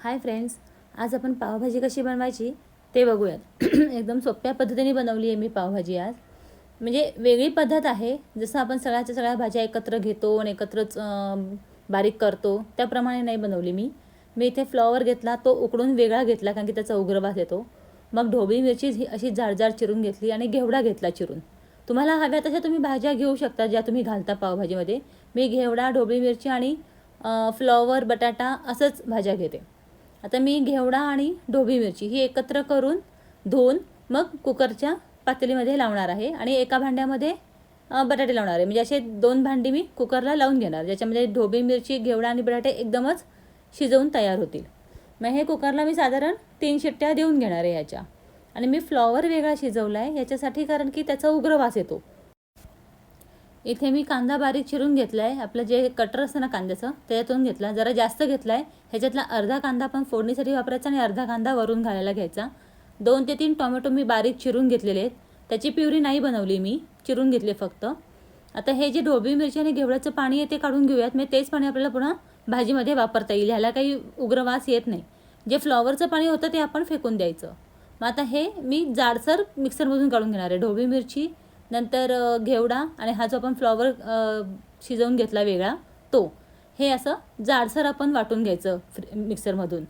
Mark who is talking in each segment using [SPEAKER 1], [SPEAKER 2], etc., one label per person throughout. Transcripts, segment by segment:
[SPEAKER 1] Hi friends आज आपण पावभाजी कशी बनवायची ते बघूयात. एकदम सोप्या पद्धतीने बनवली आहे मी पावभाजी आज. म्हणजे वेगळी पद्धत आहे जसं आपण सगळ्याच्या सगळ्या भाज्या एकत्र घेतो आणि एकत्रच बारीक करतो त्याप्रमाणे नाही बनवली मी. मी इथे फ्लॉवर घेतला तो उकडून वेगळा घेतला कारण की त्याचा उग्रवास येतो. मग ढोबळी मिरची ही अशी जाड जाड चिरून घेतली आणि घेवडा घेतला चिरून. तुम्हाला हव्या तशा तुम्ही भाज्या घेऊ शकता ज्या तुम्ही घालता पावभाजीमध्ये. मी घेवडा ढोबळी मिरची आणि फ्लॉवर बटाटा असंच भाज्या घेते. आता मी घेवडा आणि ढोबी मिरची ही एकत्र करून धुवून मग कुकरच्या पातेलीमध्ये लावणार आहे आणि एका भांड्यामध्ये बटाटे लावणार आहे. म्हणजे असे दोन भांडी मी कुकरला लावून घेणार ज्याच्यामध्ये ढोबी मिरची घेवडा आणि बटाटे एकदमच शिजवून तयार होतील. मग हे कुकरला मी साधारण तीन शिट्ट्या देऊन घेणार आहे ह्याच्या आणि मी फ्लॉवर वेगळा शिजवला आहे याच्यासाठी कारण की त्याचा उग्र वास येतो. इथे मी कांदा बारीक चिरून घेतला आहे आपलं जे कटर असतं ना कांद्याचं त्याच्यातून घेतला. जरा जास्त घेतला आहे ह्याच्यातला अर्धा कांदा पण फोडणीसाठी वापरायचा आणि अर्धा कांदा वरून घालायला घ्यायचा. दोन ते तीन टोमॅटो मी बारीक चिरून घेतलेले आहेत. त्याची प्युरी नाही बनवली मी चिरून घेतले फक्त. आता हे जे ढोबळी मिरची आणि घेवड्याचं पाणी आहे ते काढून घेऊयात. म्हणजे तेच पाणी आपल्याला पुन्हा भाजीमध्ये वापरता येईल. ह्याला काही उग्र वास येत नाही. जे फ्लॉवरचं पाणी होतं ते आपण फेकून द्यायचं. मग आता हे मी जाडसर मिक्सरमधून काढून घेणार आहे. ढोबळी मिरची नंतर घेवडा आणि हा जो आपण फ्लॉवर शिजवून घेतला वेगळा तो. हे असं जाडसर आपण वाटून घ्यायचं फ्री मिक्सरमधून.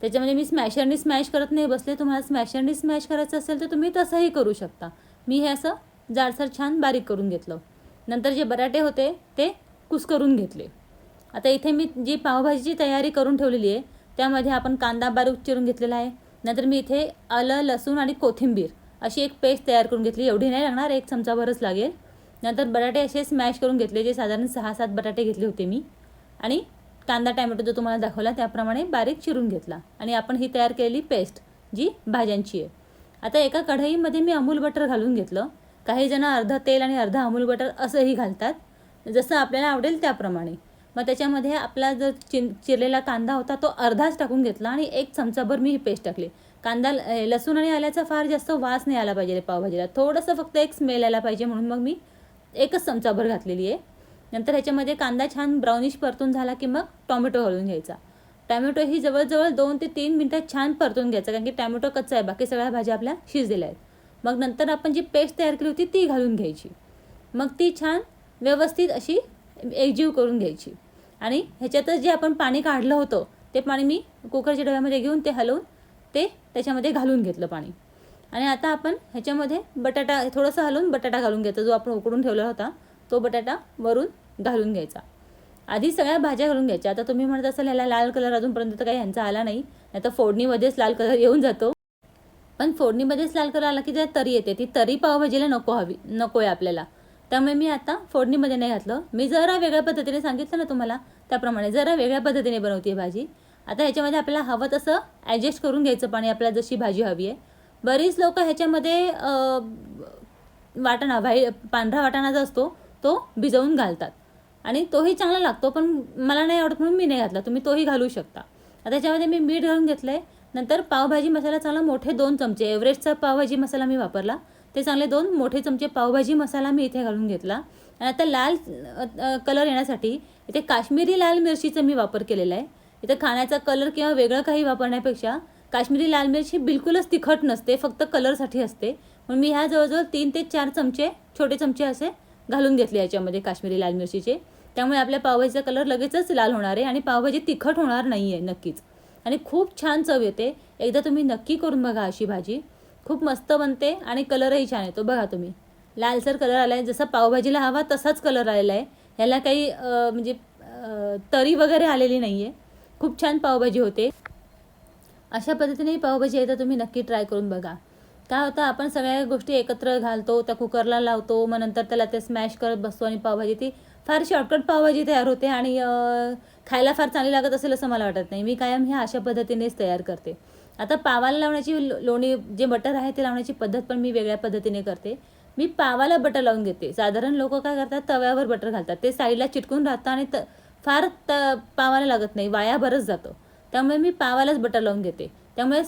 [SPEAKER 1] त्याच्यामध्ये मी स्मॅशरनी स्मॅश करत नाही बसले. तुम्हाला स्मॅशरनी स्मॅश करायचं असेल तर तुम्ही तसंही करू शकता. मी हे असं जाडसर छान बारीक करून घेतलं. नंतर जे बटाटे होते ते कुस्करून घेतले. आता इथे मी जी पावभाजीची तयारी करून ठेवलेली आहे त्यामध्ये आपण कांदा बारीक चिरून घेतलेला आहे. नंतर मी इथे आलं लसूण आणि कोथिंबीर. अशी एक पेस्ट तयार करून घेतली. एवढी नाही लागणार एक चमचाभरच लागेल. नंतर बटाटे असे स्मॅश करून घेतले जे साधारण सहा सात बटाटे घेतले होते मी. आणि कांदा टॅमॅटो जो तुम्हाला दाखवला त्याप्रमाणे बारीक चिरून घेतला. आणि आपण ही तयार केलेली पेस्ट जी भाज्यांची आहे. आता एका कढईमध्ये मी अमूल बटर घालून घेतलं. काही जण अर्ध तेल आणि अर्धं अमूल बटर असंही घालतात. जसं आपल्याला आवडेल त्याप्रमाणे. मग त्याच्यामध्ये आपला जो चिन चिरलेला कांदा होता तो अर्धाच टाकून घेतला आणि एक चमचाभर मी ही पेस्ट टाकली. कांदा ल- लसूण आणि आल्याचा फार जास्त वास नाही आला पाहिजे पावभाजीला. थोडंसं फक्त एक स्मेल आला पाहिजे म्हणून मग मी एकच चमचाभर घातलेली आहे. नंतर ह्याच्यामध्ये कांदा छान ब्राउनिश परतून झाला की मग टॉमॅटो घालून घ्यायचा. टॅमॅटो ही जवळजवळ दोन ते तीन मिनटात छान परतून घ्यायचा कारण की टॅमॅटो कच्चा आहे बाकी सगळ्या भाज्या आपल्या शिजलेल्या आहेत. मग नंतर आपण जी पेस्ट तयार केली होती ती घालून घ्यायची. मग ती छान व्यवस्थित अशी एकजीव करून घ्यायची. आणि ह्याच्यातच जे आपण पाणी काढलं होतं ते पाणी मी कुकरच्या डब्यामध्ये घेऊन ते हलवून ते त्याच्यामध्ये घालून घेतलं पाणी. आणि आता आपण ह्याच्यामध्ये बटाटा थोडंसं हलवून बटाटा घालून घ्यायचा जो आपण उकडून ठेवला होता तो बटाटा वरून घालून घ्यायचा. आधी सगळ्या भाज्या घालून घ्यायच्या. आता तुम्ही म्हणत असाल ह्याला लाल कलर अजूनपर्यंत तर काही ह्यांचा आला नाही. आता फोडणीमध्येच लाल कलर येऊन जातो. पण फोडणीमध्येच लाल कलर आला की त्यात तरी येते. ती तरी पावभाजीला नको हवी नको आहे आपल्याला. त्यामुळे मी आता फोडणीमध्ये नाही घातलं. मी जरा वेगळ्या पद्धतीने सांगितलं ना तुम्हाला त्याप्रमाणे जरा वेगळ्या पद्धतीने बनवते भाजी. आता ह्याच्यामध्ये आपल्याला हवं तसं ॲडजस्ट करून घ्यायचं पाणी आपल्याला जशी भाजी हवी आहे. बरीच लोक ह्याच्यामध्ये वाटाणा भाई पांढरा वाटाणा जो असतो तो भिजवून घालतात. आणि तोही चांगला लागतो पण मला नाही आवडत म्हणून मी नाही घातला. तुम्ही तोही घालू शकता. आता त्याच्यामध्ये मी मीठ घालून घेतलं आहे नंतर पावभाजी मसाला चांगला मोठे दोन चमचे एव्हरेस्टचा पावभाजी मसाला मी वापरला. ते चांगले दोन मोठे चमचे पावभाजी मसाला मी इथे घालून घेतला. आणि आता लाल कलर येण्यासाठी इथे काश्मीरी लाल मिरचीचा मी वापर केलेला आहे. इथं खाण्याचा कलर किंवा वेगळं काही वापरण्यापेक्षा काश्मीरी लाल मिरची बिलकुलच तिखट नसते फक्त कलरसाठी असते. म्हणून मी ह्या जवळजवळ तीन ते चार चमचे छोटे चमचे असे घालून घेतले याच्यामध्ये काश्मीरी लाल मिरचीचे. त्यामुळे आपल्या पावभाजीचा कलर लगेचच लाल होणार आहे आणि पावभाजी तिखट होणार नाही आहे नक्कीच. आणि खूप छान चव येते. एकदा तुम्ही नक्की करून बघा अशी भाजी. खूप मस्त बनते आणि कलरही छान येतो. बघा तुम्ही. लालसर कलर आला आहे जसा पावभाजीला हवा तसाच कलर आलेला आहे. ह्याला काही म्हणजे तरी वगैरे आलेली नाही आहे खूप छान पावभाजी होते. अशा पद्धतीने पावभाजी एकदा तुम्ही नक्की ट्राय करून बघा. काय होतं आपण सगळ्या गोष्टी एकत्र घालतो त्या कुकरला लावतो मग नंतर त्याला ते स्मॅश करत बसतो आणि पावभाजी ती फार शॉर्टकट पावभाजी तयार होते आणि खायला फार चांगली लागत असेल असं मला वाटत नाही. मी कायम ह्या अशा पद्धतीनेच तयार करते. आता पावाला लावण्याची लो- लोणी जे बटर आहे ते लावण्याची पद्धत पण मी वेगळ्या पद्धतीने करते. मी पावाला बटर लावून घेते. साधारण लोक काय करतात तव्यावर बटर घालतात. ते साईडला चिटकून राहतं आणि त फार त पावाला लागत नाही वाया भरच जातं. त्यामुळे मी पावालाच बटर लावून घेते. त्यामुळे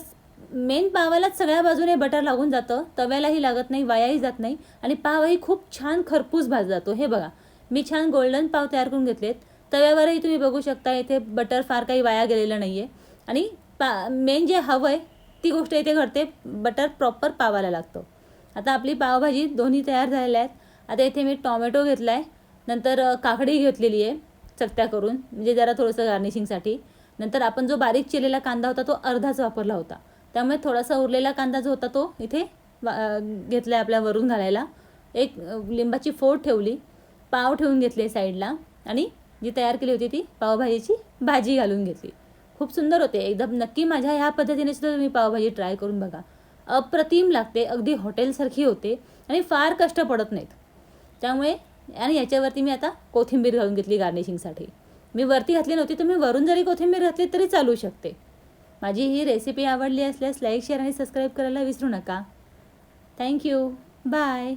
[SPEAKER 1] मेन पावालाच सगळ्या बाजूने बटर लागून जातं तव्यालाही लागत नाही वायाही जात नाही आणि पावही खूप छान खरपूस भाज जातो. हे बघा मी छान गोल्डन पाव तयार करून घेतलेत. तव्यावरही तुम्ही बघू शकता इथे बटर फार काही वाया गेलेलं नाही आहे आणि पा मेन जे हवं आहे ती गोष्ट इथे घडते बटर प्रॉपर पावायला लागतं. आता आपली पावभाजी दोन्ही तयार झालेल्या आहेत. आता इथे मी टॉमॅटो घेतला आहे नंतर काकडी घेतलेली आहे. चकत्या करून म्हणजे जरा थोडंसं गार्निशिंगसाठी. नंतर आपण जो बारीक चिरलेला कांदा होता तो अर्धाच वापरला होता. त्यामुळे थोडासा उरलेला कांदा जो होता तो इथे घेतला आहे आपल्या वरून घालायला. एक लिंबाची फोड ठेवली पाव ठेवून घेतले साईडला आणि जी तयार केली होती ती पावभाजीची भाजी घालून घेतली. खूप सुंदर होते. एकदम नक्की माझ्या ह्या पद्धतीने सुद्धा तुम्ही पावभाजी ट्राय करून बघा. अप्रतिम लागते. अगदी हॉटेलसारखी होते आणि फार कष्ट पडत नाहीत. त्यामुळे आणि याच्यावरती मी आता कोथिंबीर घालून घेतली गार्निशिंगसाठी मी वरती घातली नव्हती तुम्ही वरून जरी कोथिंबीर घातली तरी चालू शकते. माझी ही रेसिपी आवडली असल्यास लाईक शेअर आणि सबस्क्राईब करायला विसरू नका. Thank you bye